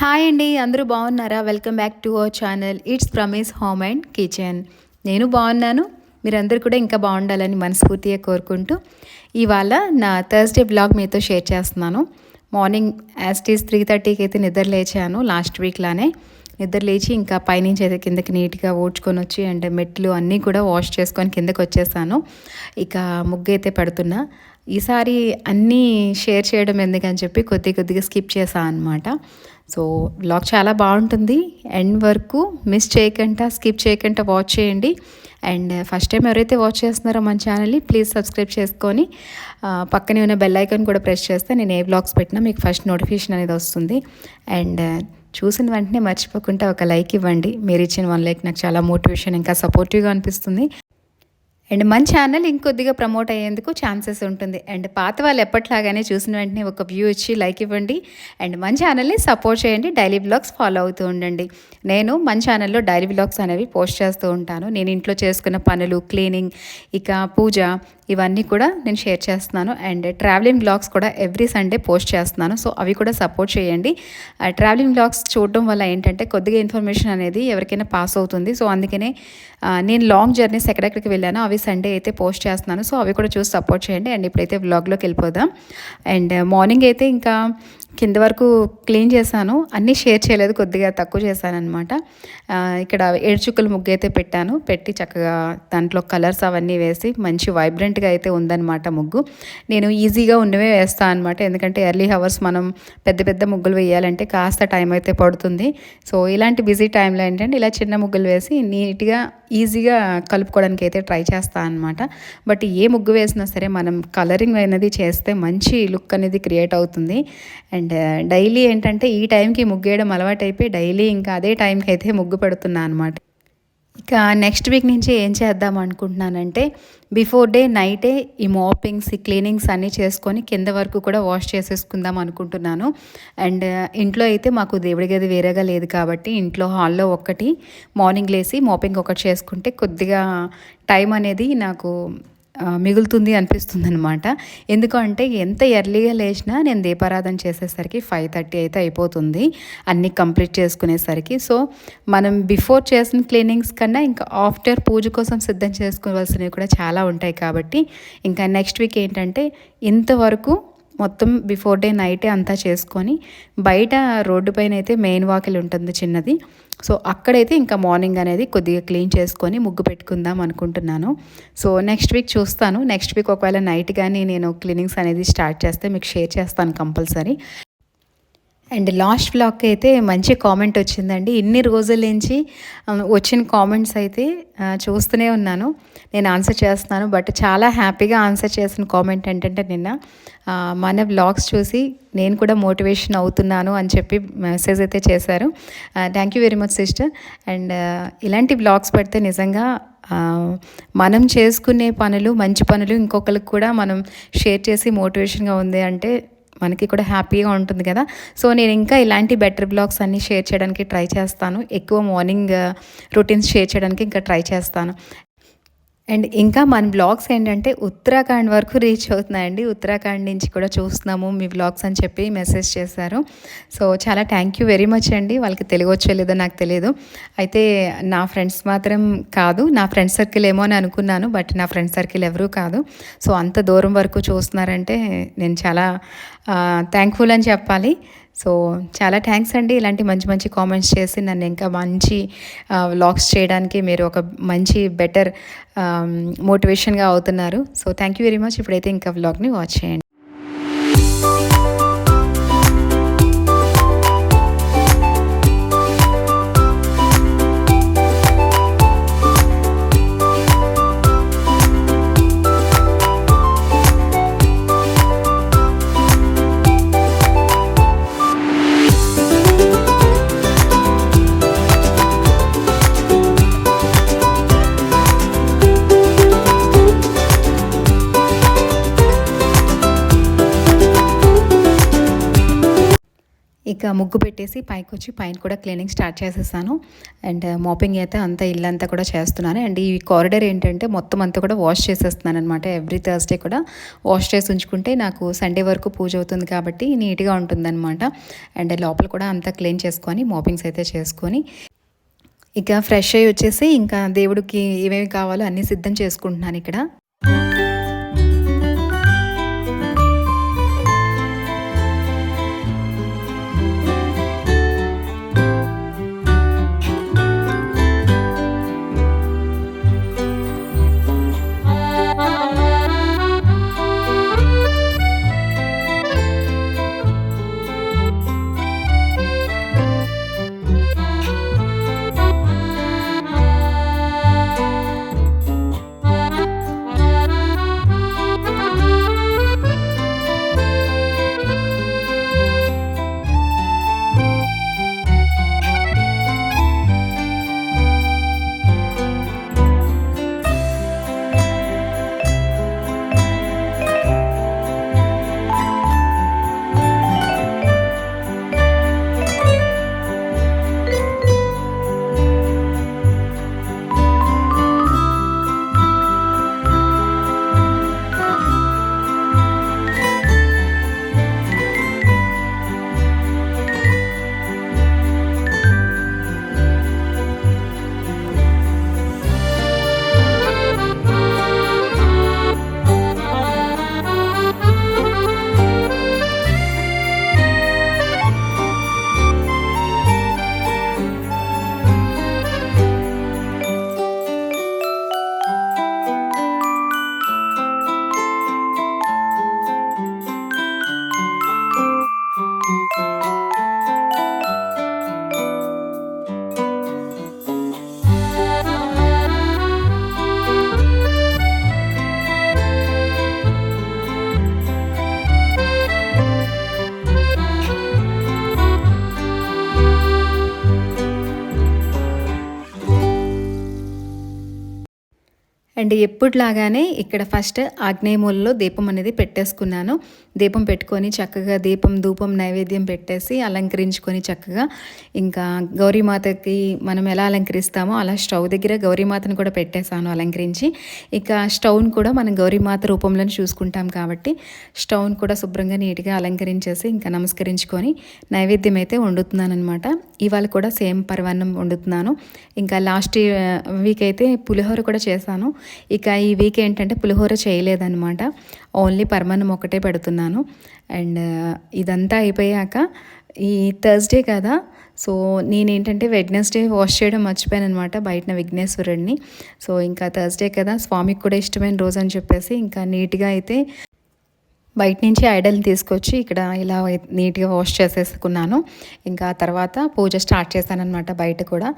Hi అండి అందరూ బాగున్నారా? Welcome back to our channel it's Prami's home and kitchen నేను బాగున్నాను. మీరందరూ కూడా ఇంకా బాగుండాలని మనస్ఫూర్తిగా కోరుకుంటూ ఇవాళ నా థర్స్డే బ్లాగ్ మీతో షేర్ చేస్తున్నాను. మార్నింగ్ యాస్టీస్ త్రీ థర్టీకి అయితే నిద్ర లేచాను లాస్ట్ వీక్లానే నిద్ర లేచి ఇంకా పైనుంచి అయితే కిందకి నీట్గా ఓడ్చుకొని వచ్చి అండ్ మెట్లు అన్నీ కూడా వాష్ చేసుకొని కిందకి వచ్చేసాను. ఇక ముగ్గు అయితే పెడుతున్నా. ఈసారి అన్నీ షేర్ చేయడం ఎందుకని చెప్పి కొద్ది కొద్దిగా స్కిప్ చేశాను అనమాట సో బ్లాగ్ చాలా బాగుంటుంది. ఎండ్ వరకు మిస్ చేయకుండా స్కిప్ చేయకుండా వాచ్ చేయండి. అండ్ ఫస్ట్ టైం ఎవరైతే వాచ్ చేస్తున్నారో మన ఛానల్ని ప్లీజ్ సబ్స్క్రైబ్ చేసుకొని పక్కనే ఉన్న బెల్ ఐకాన్ కూడా ప్రెస్ చేస్తే నేను ఏ బ్లాగ్స్ పెట్టినా మీకు ఫస్ట్ నోటిఫికేషన్ అనేది వస్తుంది. అండ్ చూసిన వెంటనే మర్చిపోకుండా ఒక లైక్ ఇవ్వండి. మీరు ఇచ్చిన వన్ లైక్ నాకు చాలా మోటివేషన్ ఇంకా సపోర్టివ్గా అనిపిస్తుంది. అండ్ మన ఛానల్ ఇంకొద్దిగా ప్రమోట్ అయ్యేందుకు ఛాన్సెస్ ఉంటుంది. అండ్ పాత వాళ్ళు ఎప్పట్లాగానే చూసిన వెంటనే ఒక వ్యూ ఇచ్చి లైక్ ఇవ్వండి. అండ్ మన ఛానల్ని సపోర్ట్ చేయండి. డైలీ బ్లాగ్స్ ఫాలో అవుతూ ఉండండి. నేను మన ఛానల్లో డైలీ బ్లాగ్స్ అనేవి పోస్ట్ చేస్తూ ఉంటాను. నేను ఇంట్లో చేసుకున్న పనులు క్లీనింగ్ ఇక పూజ ఇవన్నీ కూడా నేను షేర్ చేస్తున్నాను. అండ్ ట్రావెలింగ్ బ్లాగ్స్ కూడా ఎవ్రీ సండే పోస్ట్ చేస్తున్నాను. సో అవి కూడా సపోర్ట్ చేయండి. ఆ ట్రావెలింగ్ బ్లాగ్స్ చూడడం వల్ల ఏంటంటే కొద్దిగా ఇన్ఫర్మేషన్ అనేది ఎవరికైనా పాస్ అవుతుంది. సో అందుకనే నేను లాంగ్ జర్నీస్ ఎక్కడెక్కడికి వెళ్ళానో. అవి సండే అయితే పోస్ట్ చేస్తున్నాను. సో అవి కూడా చూసి సపోర్ట్ చేయండి. అండ్ ఇప్పుడైతే వ్లాగ్లోకి వెళ్ళిపోదాం. అండ్ మార్నింగ్ అయితే ఇంకా కింద వరకు క్లీన్ చేశాను. అన్నీ షేర్ చేయలేదు కొద్దిగా తక్కువ చేశాను అనమాట ఇక్కడ ఏడుచుక్కలు ముగ్గు అయితే పెట్టాను. పెట్టి చక్కగా దాంట్లో కలర్స్ అవన్నీ వేసి మంచి వైబ్రెంట్గా అయితే ఉందన్నమాట ముగ్గు. నేను ఈజీగా ఉన్నవే వేస్తాను అనమాట ఎందుకంటే ఎర్లీ హవర్స్ మనం పెద్ద పెద్ద ముగ్గులు వేయాలంటే కాస్త టైం అయితే పడుతుంది. సో ఇలాంటి బిజీ టైంలో ఏంటంటే ఇలా చిన్న ముగ్గులు వేసి నీట్గా ఈజీగా కలుపుకోవడానికి అయితే ట్రై చేస్తాను అనమాట బట్ ఏ ముగ్గు వేసినా సరే మనం కలరింగ్ అనేది చేస్తే మంచి లుక్ అనేది క్రియేట్ అవుతుంది. అండ్ డైలీ ఏంటంటే ఈ టైంకి ముగ్గేయడం అలవాటైపోయి అలవాటు అయిపోయి డైలీ ఇంకా అదే టైంకి అయితే ముగ్గు పెడుతున్నా అనమాట ఇక నెక్స్ట్ వీక్ నుంచి ఏం చేద్దాం అనుకుంటున్నానంటే బిఫోర్ డే నైటే ఈ మాపింగ్స్ ఈ క్లీనింగ్స్ అన్నీ చేసుకొని కింద వరకు కూడా వాష్ చేసేసుకుందాం అనుకుంటున్నాను. అండ్ ఇంట్లో అయితే మాకు దేవుడి గది వేరేగా లేదు కాబట్టి ఇంట్లో హాల్లో ఒక్కటి మార్నింగ్ లేసి మాపింగ్ ఒకటి చేసుకుంటే కొద్దిగా టైం అనేది నాకు మిగులుతుంది అనిపిస్తుంది అనమాట ఎందుకంటే ఎంత ఎర్లీగా లేచినా నేను దీపారాధన చేసేసరికి ఫైవ్ థర్టీ అయితే అయిపోతుంది. అన్నీ కంప్లీట్ చేసుకునేసరికి. సో మనం బిఫోర్ చేసిన క్లీనింగ్స్ కన్నా ఇంకా ఆఫ్టర్ పూజ కోసం సిద్ధం చేసుకోవాల్సినవి కూడా చాలా ఉంటాయి కాబట్టి ఇంకా నెక్స్ట్ వీక్ ఏంటంటే ఇంతవరకు మొత్తం బిఫోర్ డే నైటే అంతా చేసుకొని బయట రోడ్డు పైన అయితే మెయిన్ వాకిల్ ఉంటుంది చిన్నది. సో అక్కడైతే ఇంకా మార్నింగ్ అనేది కొద్దిగా క్లీన్ చేసుకొని ముగ్గు పెట్టుకుందాం అనుకుంటున్నాను. సో నెక్స్ట్ వీక్ చూస్తాను. నెక్స్ట్ వీక్ ఒకవేళ నైట్ కానీ నేను క్లీనింగ్స్ అనేది స్టార్ట్ చేస్తే మీకు షేర్ చేస్తాను కంపల్సరీ. అండ్ లాస్ట్ బ్లాగ్కి అయితే మంచి కామెంట్ వచ్చిందండి. ఇన్ని రోజుల నుంచి వచ్చిన కామెంట్స్ అయితే చూస్తూనే ఉన్నాను. నేను ఆన్సర్ చేస్తున్నాను. బట్ చాలా హ్యాపీగా ఆన్సర్ చేసిన కామెంట్ ఏంటంటే నిన్న మన బ్లాగ్స్ చూసి నేను కూడా మోటివేషన్ అవుతున్నాను అని చెప్పి మెసేజ్ అయితే చేశారు. Thank you very much sister and ఇలాంటి బ్లాగ్స్ పెడితే నిజంగా మనం చేసుకునే పనులు మంచి పనులు ఇంకొకరికి కూడా మనం షేర్ చేసి మోటివేషన్గా ఉంది అంటే మనకి కూడా హ్యాపీగా ఉంటుంది కదా. సో నేను ఇంకా ఇలాంటి బెటర్ బ్లాగ్స్ అన్నీ షేర్ చేయడానికి ట్రై చేస్తాను. ఎక్కువ మార్నింగ్ రొటీన్స్ షేర్ చేయడానికి ఇంకా ట్రై చేస్తాను. అండ్ ఇంకా మన బ్లాగ్స్ ఏంటంటే ఉత్తరాఖండ్ వరకు రీచ్ అవుతున్నాయండి. ఉత్తరాఖండ్ నుంచి కూడా చూస్తున్నాము. మీ బ్లాగ్స్ అని చెప్పి మెసేజ్ చేశారు. సో చాలా థ్యాంక్ యూ వెరీ మచ్ అండి. వాళ్ళకి తెలుగు వచ్చో లేదో నాకు తెలియదు. అయితే నా ఫ్రెండ్స్ మాత్రం కాదు. నా ఫ్రెండ్స్ సర్కిల్ ఏమో అని అనుకున్నాను. బట్ నా ఫ్రెండ్స్ సర్కిల్ ఎవరూ కాదు. సో అంత దూరం వరకు చూస్తున్నారంటే నేను చాలా థ్యాంక్ఫుల్ అని చెప్పాలి. సో చాలా థ్యాంక్స్ అండి. ఇలాంటి మంచి మంచి కామెంట్స్ చేసి నన్ను ఇంకా మంచి వ్లాగ్స్ చేయడానికి మీరు ఒక మంచి బెటర్ మోటివేషన్గా అవుతున్నారు. So thank you very much ఇప్పుడైతే ఇంకా వ్లాగ్ని వాచ్ చేయండి. ముగ్గు పెట్టేసి పైకి వచ్చి పైన కూడా క్లీనింగ్ స్టార్ట్ చేసేసాను. అండ్ మోపింగ్ అయితే అంతా ఇల్లంతా కూడా చేస్తున్నాను. అండ్ ఈ కారిడర్ ఏంటంటే మొత్తం అంతా కూడా వాష్ చేసేస్తున్నాను అనమాట ఎవ్రీ థర్స్డే కూడా వాష్ చేసి ఉంచుకుంటే నాకు సండే వరకు పూజ అవుతుంది కాబట్టి నీట్గా ఉంటుందన్నమాట. అండ్ లోపల కూడా అంతా క్లీన్ చేసుకొని మోపింగ్స్ అయితే చేసుకొని ఇక ఫ్రెష్ అయ్యి వచ్చేసి ఇంకా దేవుడికి ఏమేమి కావాలో అన్నీ సిద్ధం చేసుకుంటున్నాను ఇక్కడ. అండ్ ఎప్పుడులాగానే ఇక్కడ ఫస్ట్ ఆగ్నేయమూలలో దీపం అనేది పెట్టేసుకున్నాను. దీపం పెట్టుకొని చక్కగా దీపం ధూపం నైవేద్యం పెట్టేసి అలంకరించుకొని చక్కగా ఇంకా గౌరీమాతకి మనం ఎలా అలంకరిస్తామో అలా స్టవ్ దగ్గర గౌరీమాతను కూడా పెట్టేశాను అలంకరించి. ఇక స్టవ్ను కూడా మనం గౌరీమాత రూపంలోనే చూసుకుంటాం కాబట్టి స్టవ్ను కూడా శుభ్రంగా నీట్గా అలంకరించేసి ఇంకా నమస్కరించుకొని నైవేద్యం అయితే వండుతున్నాను అనమాట ఇవాళ కూడా సేమ్ పర్వాన్నం వండుతున్నాను. ఇంకా లాస్ట్ వీక్ అయితే పులిహోర కూడా చేశాను. ఇక ఈ వీక్ ఏంటంటే పులిహోర చేయలేదన్నమాట. ఓన్లీ పర్మన్నం ఒకటే పెడుతున్నాను. అండ్ uh, ఇదంతా అయిపోయాక ఈ థర్స్డే కదా సో నేనేంటంటే వెడ్నెస్డే వాష్ చేయడం మర్చిపోయాను అనమాట బయటన విఘ్నేశ్వరుడిని సో ఇంకా థర్స్డే కదా స్వామికి కూడా ఇష్టమైన రోజు అని చెప్పేసి ఇంకా నీట్గా అయితే బయట నుంచి ఐడల్ని తీసుకొచ్చి ఇక్కడ ఇలా నీట్గా వాష్ చేసేసుకున్నాను. ఇంకా తర్వాత పూజ స్టార్ట్ చేశానన్నమాట బయట కూడా.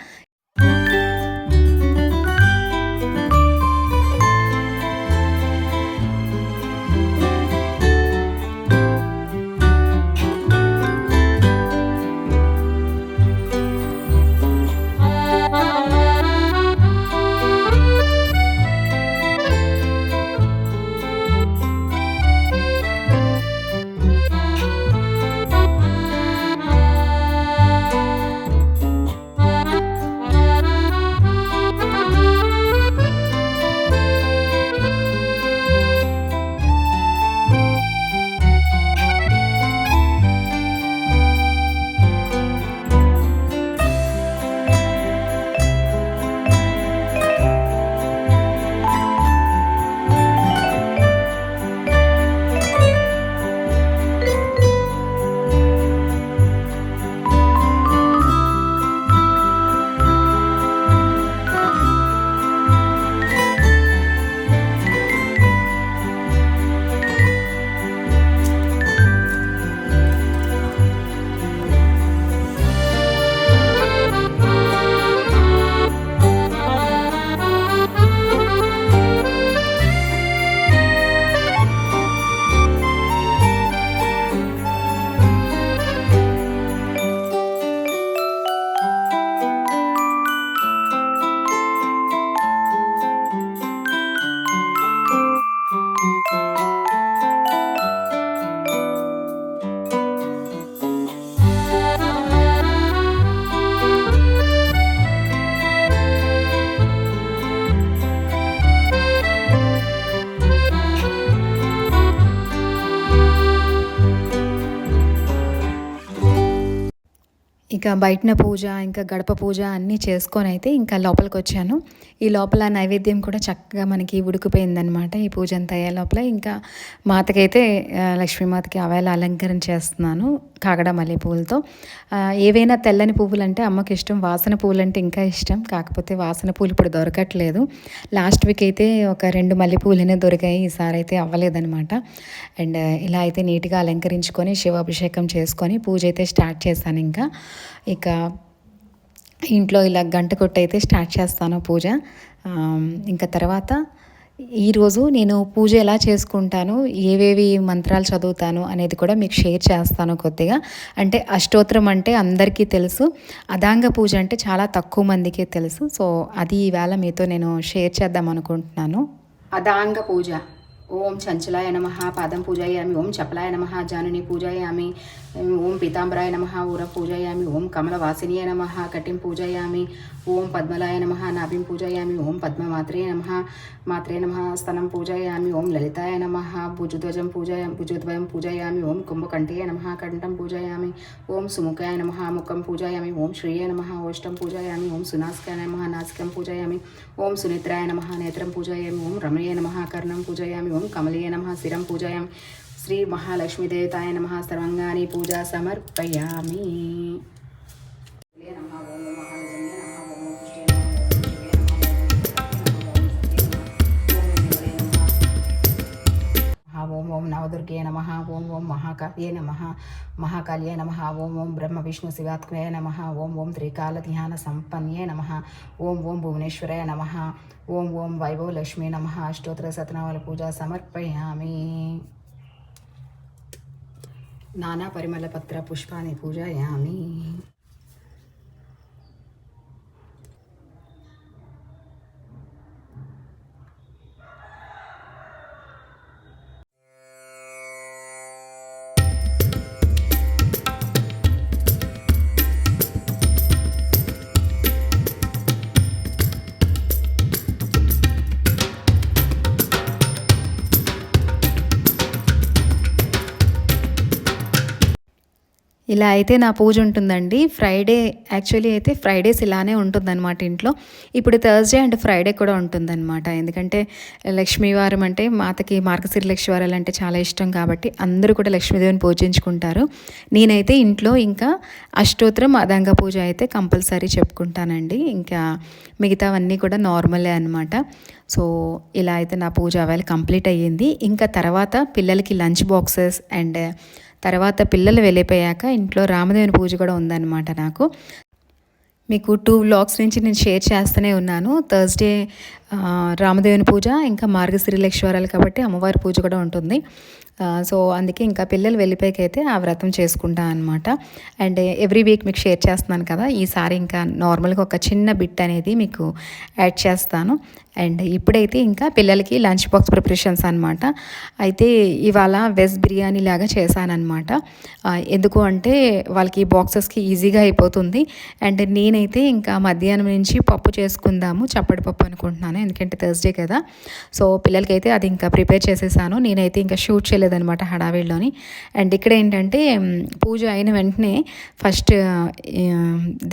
ఇంకా బయటన పూజ ఇంకా గడప పూజ అన్నీ చేసుకొని అయితే ఇంకా లోపలికి వచ్చాను ఈ లోపల నైవేద్యం కూడా చక్కగా మనకి ఉడికిపోయిందనమాట ఈ పూజ అంతా అయ్యే లోపల ఇంకా మాతకైతే లక్ష్మీమాతకి అవేళ అలంకరణ చేస్తున్నాను కాగడ మల్లె పువ్వులతో ఏవైనా తెల్లని పువ్వులు అంటే అమ్మకి ఇష్టం వాసన పువ్వులు అంటే ఇంకా ఇష్టం. కాకపోతే వాసన పూలు ఇప్పుడు దొరకట్లేదు. లాస్ట్ వీక్ అయితే ఒక రెండు మల్లె పువ్వులనే దొరికాయి ఈసారి అయితే అవ్వలేదనమాట అండ్ ఇలా అయితే నీట్గా అలంకరించుకొని శివాభిషేకం చేసుకొని పూజ అయితే స్టార్ట్ చేశాను ఇంకా. ఇక ఇంట్లో ఇలా గంట కొట్టయితే స్టార్ట్ చేస్తాను పూజ. ఇంకా తర్వాత ఈరోజు నేను పూజ ఎలా చేసుకుంటాను ఏవేవి మంత్రాలు చదువుతాను అనేది కూడా మీకు షేర్ చేస్తాను కొద్దిగా. అంటే అష్టోత్తరం అంటే అందరికీ తెలుసు అదాంగ పూజ అంటే చాలా తక్కువ మందికే తెలుసు. సో అది ఈవేళ మీతో నేను షేర్ చేద్దాం అనుకుంటున్నాను. అదాంగ పూజ. ఓం చంచలాయ నమ పాదం పూజాయామి ఓం చపలాయ నమ జానుని పూజాయామి ఓం పీతాంబరాయ నమ ఊర పూజయామి ఓం కమలవాసినియ నమ కటిం పూజయామి ఓం పద్మలాయ నమ నాభిం పూజయామి ఓం పద్మమాత్రే నమ మాత్రే నమ స్తనం పూజయామి ఓం లలితాయ నమ భుజధ్వజం పూజయ భుజద్వయం పూజయామి ఓం కుంభకంఠేయ నమ కంఠం పూజయామి ఓం సుముఖాయ నమ ముఖం పూజయామి ఓం శ్రీయ నమ ఓష్టం పూజయామి ఓం సునాసికాయ నమ నాసికం పూజయామి ఓం సునిత్రాయ నమ నేత్రం పూజయామి ఓం రమణీయ నమ కర్ణం పూజయామి ఓం కమలీయ నమ శిరం పూజయామి శ్రీ మహాలక్ష్మీదేవతాయ నమ సర్వంగాని పూజా సమర్పయామి ఓం ఓం నవదుర్గే నమ ఓం ఓం మహాకాళ్యే నమ మహాకాళ్యే నమ ఓం ఓం బ్రహ్మ విష్ణు శివాత్మయ నమ ఓం ఓం త్రికాల ధ్యాన సంపన్యే నమ ఓం ఓం భువనేశ్వరాయ నమ ఓం ఓం వైభవ లక్ష్మీ నమ అష్టోత్తర సతనావళ పూజ సమర్పయామి నానా పరిమళ పత్ర పుష్పాన్ని పూజయామి ఇలా అయితే నా పూజ ఉంటుందండి. ఫ్రైడే యాక్చువల్లీ అయితే ఫ్రైడేస్ ఇలానే ఉంటుందన్నమాట ఇంట్లో. ఇప్పుడు థర్స్డే అండ్ ఫ్రైడే కూడా ఉంటుందన్నమాట. ఎందుకంటే లక్ష్మీవారం అంటే మాతకి మార్గశిర లక్ష్మీవారాలు అంటే చాలా ఇష్టం కాబట్టి అందరూ కూడా లక్ష్మీదేవిని పూజించుకుంటారు. నేనైతే ఇంట్లో ఇంకా అష్టోత్తరం అదంగ పూజ అయితే కంపల్సరీ చెప్పుకుంటానండి. ఇంకా మిగతావన్నీ కూడా నార్మలే అనమాట సో ఇలా అయితే నా పూజ అవేళ కంప్లీట్ అయ్యింది. ఇంకా తర్వాత పిల్లలకి లంచ్ బాక్సెస్ అండ్ తర్వాత పిల్లలు వెళ్ళిపోయాక ఇంట్లో రామదేవుని పూజ కూడా ఉందన్నమాట నాకు. మీకు టూ వ్లాగ్స్ నుంచి నేను షేర్ చేస్తూనే ఉన్నాను. థర్స్డే రామదేవుని పూజ ఇంకా మార్గశిరి లక్ష్వరాలు కాబట్టి అమ్మవారి పూజ కూడా ఉంటుంది. సో అందుకే ఇంకా పిల్లలు వెళ్ళిపోయాకైతే ఆ వ్రతం చేసుకుంటా అనమాట అండ్ ఎవ్రీ వీక్ మీకు షేర్ చేస్తున్నాను కదా ఈసారి ఇంకా నార్మల్గా ఒక చిన్న బిట్ అనేది మీకు యాడ్ చేస్తాను. అండ్ ఇప్పుడైతే ఇంకా పిల్లలకి లంచ్ బాక్స్ ప్రిపరేషన్స్ అనమాట అయితే ఇవాళ వెజ్ బిర్యానీ లాగా చేశానమాట ఎందుకు అంటే వాళ్ళకి బాక్సెస్కి ఈజీగా అయిపోతుంది. అండ్ నేనైతే ఇంకా మధ్యాహ్నం నుంచి పప్పు చేసుకుందాము చప్పటి పప్పు అనుకుంటున్నాను. ఎందుకంటే థర్స్డే కదా. సో పిల్లలకైతే అది ఇంకా ప్రిపేర్ చేసేసాను. నేనైతే ఇంకా షూట్ చేయలేదనమాట హడావిడిలోని. అండ్ ఇక్కడ ఏంటంటే పూజ అయిన వెంటనే ఫస్ట్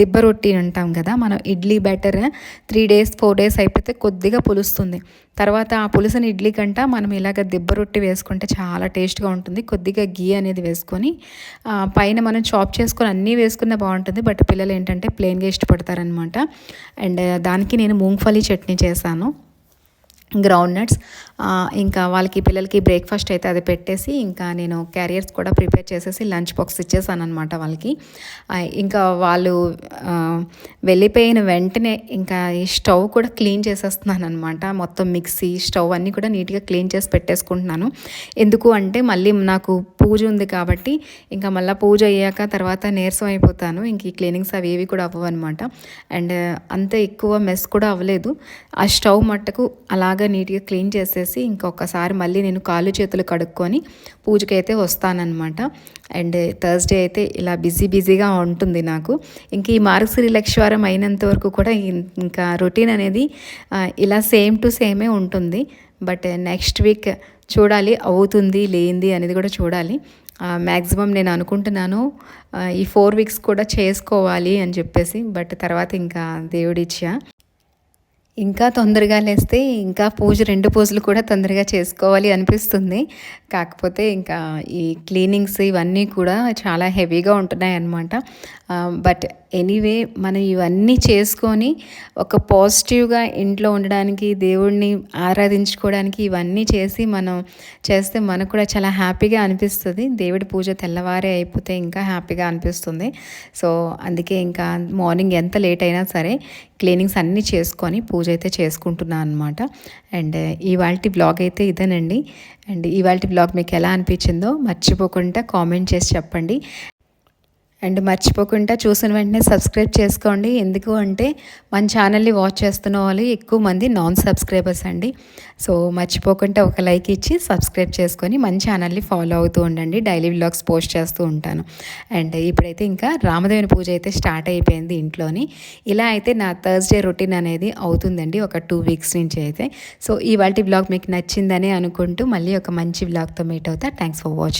దిబ్బ రొట్టి అంటాం కదా మనం idli batter three days four days అయిపోతే కొద్దిగా పులుస్తుంది. తర్వాత ఆ పులుసుని ఇడ్లీ కంట మనం ఇలాగ దిబ్బ రొట్టి వేసుకుంటే చాలా టేస్ట్గా ఉంటుంది. కొద్దిగా గీ అనేది వేసుకొని పైన మనం చాప్ చేసుకొని అన్నీ వేసుకున్న బాగుంటుంది. బట్ పిల్లలు ఏంటంటే ప్లెయిన్గా ఇష్టపడతారనమాట అండ్ దానికి నేను మూంగ్ఫలి చట్నీ చేశాను. stanu గ్రౌండ్ నట్స్ ఇంకా వాళ్ళకి పిల్లలకి బ్రేక్ఫాస్ట్ అయితే అది పెట్టేసి ఇంకా నేను క్యారియర్స్ కూడా ప్రిపేర్ చేసేసి లంచ్ బాక్స్ ఇచ్చేసాను అనమాట వాళ్ళకి ఇంకా వాళ్ళు వెళ్ళిపోయిన వెంటనే ఇంకా ఈ స్టవ్ కూడా క్లీన్ చేసేస్తున్నాను అనమాట మొత్తం మిక్సీ స్టవ్ అన్నీ కూడా నీట్గా క్లీన్ చేసి పెట్టేసుకుంటున్నాను. ఎందుకు అంటే మళ్ళీ నాకు పూజ ఉంది కాబట్టి ఇంకా మళ్ళీ పూజ అయ్యాక తర్వాత నీరసం అయిపోతాను. ఇంక ఈ క్లీనింగ్స్ అవి ఏవి కూడా అవ్వవు అనమాట అండ్ అంత ఎక్కువ మెస్ కూడా అవ్వలేదు. ఆ స్టవ్ మట్టుకు అలాగ నీట్గా క్లీన్ చేసేసి ఇంకొకసారి మళ్ళీ నేను కాళ్ళు చేతులు కడుక్కొని పూజకైతే వస్తానన్నమాట. అండ్ థర్స్డే అయితే ఇలా బిజీ బిజీగా ఉంటుంది నాకు. ఇంక ఈ మార్గశిరి లక్ష్వారం అయినంత వరకు కూడా ఇంకా రొటీన్ అనేది ఇలా సేమ్ టు సేమే ఉంటుంది. బట్ నెక్స్ట్ వీక్ చూడాలి అవుతుంది లేనిది అనేది కూడా చూడాలి. మ్యాక్సిమం నేను అనుకుంటున్నాను ఈ ఫోర్ వీక్స్ కూడా చేసుకోవాలి అని చెప్పేసి బట్ తర్వాత ఇంకా దేవుడిచ్చా. ఇంకా తొందరగా లేస్తే ఇంకా పూజ రెండు పూజలు కూడా తొందరగా చేసుకోవాలి అనిపిస్తుంది. కాకపోతే ఇంకా ఈ క్లీనింగ్స్ ఇవన్నీ కూడా చాలా హెవీగా ఉంటున్నాయి అన్నమాట. బట్ ఎనీవే మనం ఇవన్నీ చేసుకొని ఒక పాజిటివ్గా ఇంట్లో ఉండడానికి దేవుడిని ఆరాధించుకోవడానికి ఇవన్నీ చేసి మనం చేస్తే మనకు కూడా చాలా హ్యాపీగా అనిపిస్తుంది. దేవుడి పూజ తెల్లవారే అయిపోతే ఇంకా హ్యాపీగా అనిపిస్తుంది. సో అందుకే ఇంకా మార్నింగ్ ఎంత లేట్ అయినా సరే క్లీనింగ్స్ అన్నీ చేసుకొని పూజ అయితే చేసుకుంటున్నాను అనమాట అండ్ ఇవాళ బ్లాగ్ అయితే ఇదేనండి. అండ్ ఇవాళ బ్లాగ్ మీకు ఎలా అనిపించిందో మర్చిపోకుండా కామెంట్ చేసి చెప్పండి. అండ్ మర్చిపోకుండా చూసిన వెంటనే సబ్స్క్రైబ్ చేసుకోండి. ఎందుకు అంటే మన ఛానల్ని వాచ్ చేస్తున్న వాళ్ళు ఎక్కువ మంది నాన్ సబ్స్క్రైబర్స్ అండి. సో మర్చిపోకుండా ఒక లైక్ ఇచ్చి సబ్స్క్రైబ్ చేసుకొని మన ఛానల్ని ఫాలో అవుతూ ఉండండి. డైలీ వ్లాగ్స్ పోస్ట్ చేస్తూ ఉంటాను. అండ్ ఇప్పుడైతే ఇంకా రామదేవుని పూజ అయితే స్టార్ట్ అయిపోయింది ఇంట్లోని. ఇలా అయితే నా థర్స్డే రొటీన్ అనేది అవుతుందండి ఒక టూ వీక్స్ నుంచి అయితే. సో ఇవాళ బ్లాగ్ మీకు నచ్చిందని అనుకుంటూ మళ్ళీ ఒక మంచి బ్లాగ్తో మీట్ అవుతా. Thanks for watching